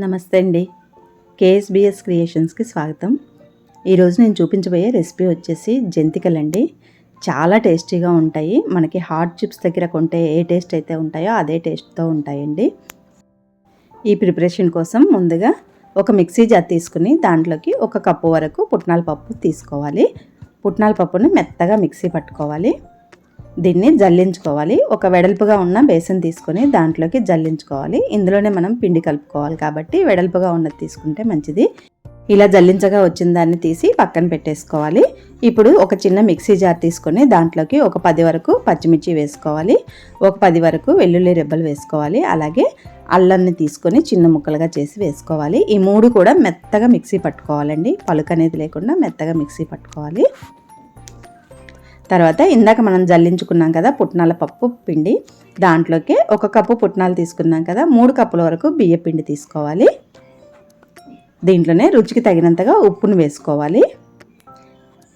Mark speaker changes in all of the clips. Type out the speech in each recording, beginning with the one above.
Speaker 1: నమస్తే అండి. కేఎస్బిఎస్ క్రియేషన్స్కి స్వాగతం. ఈరోజు నేను చూపించబోయే రెసిపీ వచ్చేసి జంతికలండి. చాలా టేస్టీగా ఉంటాయి. మనకి హాట్ చిప్స్ దగ్గర కొంటే ఏ టేస్ట్ అయితే ఉంటాయో అదే టేస్ట్తో ఉంటాయండి. ఈ ప్రిపరేషన్ కోసం ముందుగా ఒక మిక్సీ జార్ తీసుకుని దాంట్లోకి ఒక కప్పు వరకు పుట్నాల పప్పు తీసుకోవాలి. పుట్నాల పప్పుని మెత్తగా మిక్సీ పట్టుకోవాలి. దీన్ని జల్లించుకోవాలి. ఒక వెడల్పుగా ఉన్న బేసన్ తీసుకొని దాంట్లోకి జల్లించుకోవాలి. ఇందులోనే మనం పిండి కలుపుకోవాలి కాబట్టి వెడల్పుగా ఉన్నది తీసుకుంటే మంచిది. ఇలా జల్లించగా వచ్చిన దాన్ని తీసి పక్కన పెట్టేసుకోవాలి. ఇప్పుడు ఒక చిన్న మిక్సీ జార్ తీసుకొని దాంట్లోకి ఒక పది వరకు పచ్చిమిర్చి వేసుకోవాలి. ఒక పది వరకు వెల్లుల్లి రెబ్బలు వేసుకోవాలి. అలాగే అల్లాన్ని తీసుకొని చిన్న ముక్కలుగా చేసి వేసుకోవాలి. ఈ మూడు కూడా మెత్తగా మిక్సీ పట్టుకోవాలండి. పలుకు అనేది లేకుండా మెత్తగా మిక్సీ పట్టుకోవాలి. తర్వాత ఇందాక మనం జల్లించుకున్నాం కదా పుట్నాల పప్పు పిండి దాంట్లోకి ఒక కప్పు పుట్నాలు తీసుకున్నాం కదా మూడు కప్పుల వరకు బియ్య పిండి తీసుకోవాలి. దీంట్లోనే రుచికి తగినంతగా ఉప్పును వేసుకోవాలి.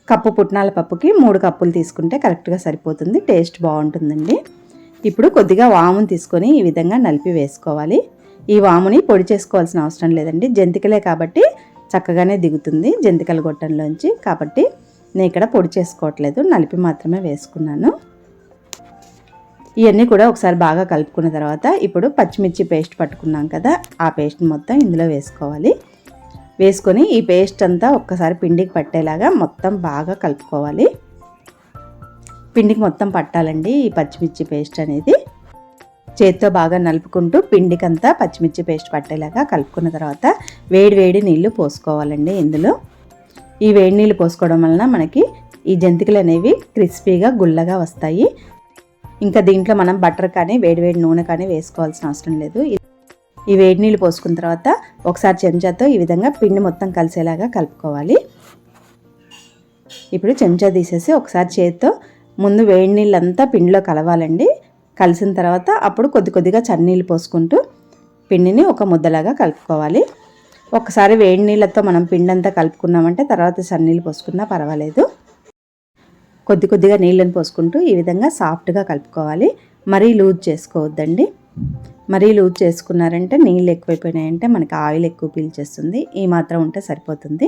Speaker 1: కప్పు పుట్నాల పప్పుకి మూడు కప్పులు తీసుకుంటే కరెక్ట్గా సరిపోతుంది టేస్ట్ బాగుంటుందండి. ఇప్పుడు కొద్దిగా వామును తీసుకొని ఈ విధంగా నలిపి వేసుకోవాలి. ఈ వాముని పొడి చేసుకోవాల్సిన అవసరం లేదండి. జంతికలే కాబట్టి చక్కగానే దిగుతుంది జంతికల గొట్టంలోంచి కాబట్టి నేను ఇక్కడ పొడి చేసుకోవట్లేదు నలిపి మాత్రమే వేసుకున్నాను. ఇవన్నీ కూడా ఒకసారి బాగా కలుపుకున్న తర్వాత ఇప్పుడు పచ్చిమిర్చి పేస్ట్ పట్టుకున్నాం కదా ఆ పేస్ట్ మొత్తం ఇందులో వేసుకోవాలి. వేసుకొని ఈ పేస్ట్ అంతా ఒక్కసారి పిండికి పట్టేలాగా మొత్తం బాగా కలుపుకోవాలి. పిండికి మొత్తం పట్టాలండి ఈ పచ్చిమిర్చి పేస్ట్ అనేది. చేత్తో బాగా నలుపుకుంటూ పిండికంతా పచ్చిమిర్చి పేస్ట్ పట్టేలాగా కలుపుకున్న తర్వాత వేడి వేడి నీళ్ళు పోసుకోవాలండి ఇందులో. ఈ వేడి నీళ్ళు పోసుకోవడం వలన మనకి ఈ జంతికలు అనేవి క్రిస్పీగా గుల్లగా వస్తాయి. ఇంకా దీంట్లో మనం బటర్ కానీ వేడివేడి నూనె కానీ వేసుకోవాల్సిన అవసరం లేదు. ఈ వేడి నీళ్ళు పోసుకున్న తర్వాత ఒకసారి చెంచాతో ఈ విధంగా పిండి మొత్తం కలిసేలాగా కలుపుకోవాలి. ఇప్పుడు చెంచా తీసేసి ఒకసారి చేతితో ముందు వేడి నీళ్ళంతా పిండిలో కలవాలండి. కలిసిన తర్వాత అప్పుడు కొద్ది కొద్దిగా చన్నీళ్ళు పోసుకుంటూ పిండిని ఒక ముద్దలాగా కలుపుకోవాలి. ఒకసారి వేడి నీళ్ళతో మనం పిండంతా కలుపుకున్నామంటే తర్వాత సన్నీళ్ళు పోసుకున్నా పర్వాలేదు. కొద్ది కొద్దిగా నీళ్ళని పోసుకుంటూ ఈ విధంగా సాఫ్ట్గా కలుపుకోవాలి. మరీ లూజ్ చేసుకోవద్దండి. మరీ లూజ్ చేసుకున్నారంటే నీళ్ళు ఎక్కువైపోయినాయంటే మనకి ఆయిల్ ఎక్కువ పీల్చేస్తుంది. ఈ మాత్రం ఉంటే సరిపోతుంది.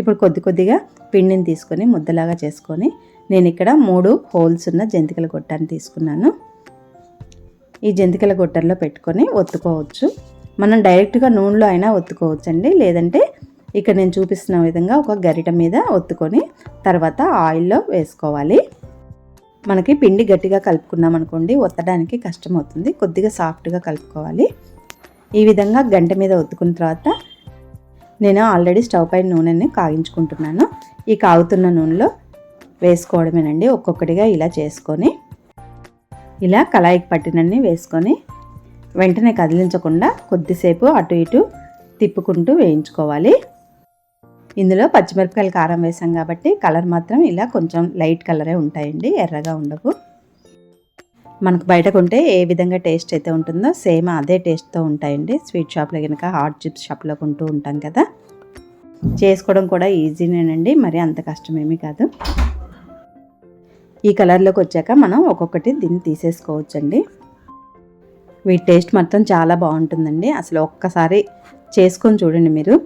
Speaker 1: ఇప్పుడు కొద్ది కొద్దిగా పిండిని తీసుకొని ముద్దలాగా చేసుకొని నేను ఇక్కడ మూడు హోల్స్ ఉన్న జంతికల గొట్టాన్ని తీసుకున్నాను. ఈ జంతికల గొట్టల్లో పెట్టుకొని ఒత్తుకోవచ్చు. మనం డైరెక్ట్గా నూనెలో అయినా ఒత్తుకోవచ్చండి. లేదంటే ఇక్కడ నేను చూపిస్తున్న విధంగా ఒక గరిట మీద ఒత్తుకొని తర్వాత ఆయిల్లో వేసుకోవాలి. మనకి పిండి గట్టిగా కలుపుకున్నాం అనుకోండి ఒత్తడానికి కష్టం అవుతుంది కొద్దిగా సాఫ్ట్గా కలుపుకోవాలి. ఈ విధంగా గంట మీద ఒత్తుకున్న తర్వాత నేను ఆల్రెడీ స్టవ్ పైన నూనెని కాగించుకుంటున్నాను. ఈ కాగుతున్న నూనెలో వేసుకోవడమేనండి. ఒక్కొక్కటిగా ఇలా చేసుకొని ఇలా కళాయికి పట్టినన్ని వేసుకొని వెంటనే కదిలించకుండా కొద్దిసేపు అటు ఇటు తిప్పుకుంటూ వేయించుకోవాలి. ఇందులో పచ్చిమిరపకాయలు కారం వేసాం కాబట్టి కలర్ మాత్రం ఇలా కొంచెం లైట్ కలరే ఉంటాయండి ఎర్రగా ఉండవు. మనకు బయట కొంటే ఏ విధంగా టేస్ట్ అయితే ఉంటుందో సేమ్ అదే టేస్ట్తో ఉంటాయండి. స్వీట్ షాప్లో కనుక హాట్ చిప్స్ షాప్లో కొంటూ ఉంటాం కదా. చేసుకోవడం కూడా ఈజీనేనండి మరి అంత కష్టమేమీ కాదు. ఈ కలర్లోకి వచ్చాక మనం ఒక్కొక్కటి దీన్ని తీసేసుకోవచ్చండి. వీటి టేస్ట్ మాత్రం చాలా బాగుంటుందండి. అసలు ఒక్కసారి చేసుకొని చూడండి మీరు.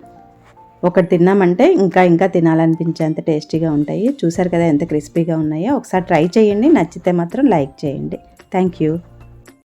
Speaker 1: ఒకటి తిన్నామంటే ఇంకా ఇంకా తినాలనిపించేంత టేస్టీగా ఉంటాయి. చూసారు కదా ఎంత క్రిస్పీగా ఉన్నాయో. ఒకసారి ట్రై చేయండి. నచ్చితే మాత్రం లైక్ చేయండి. Thank you.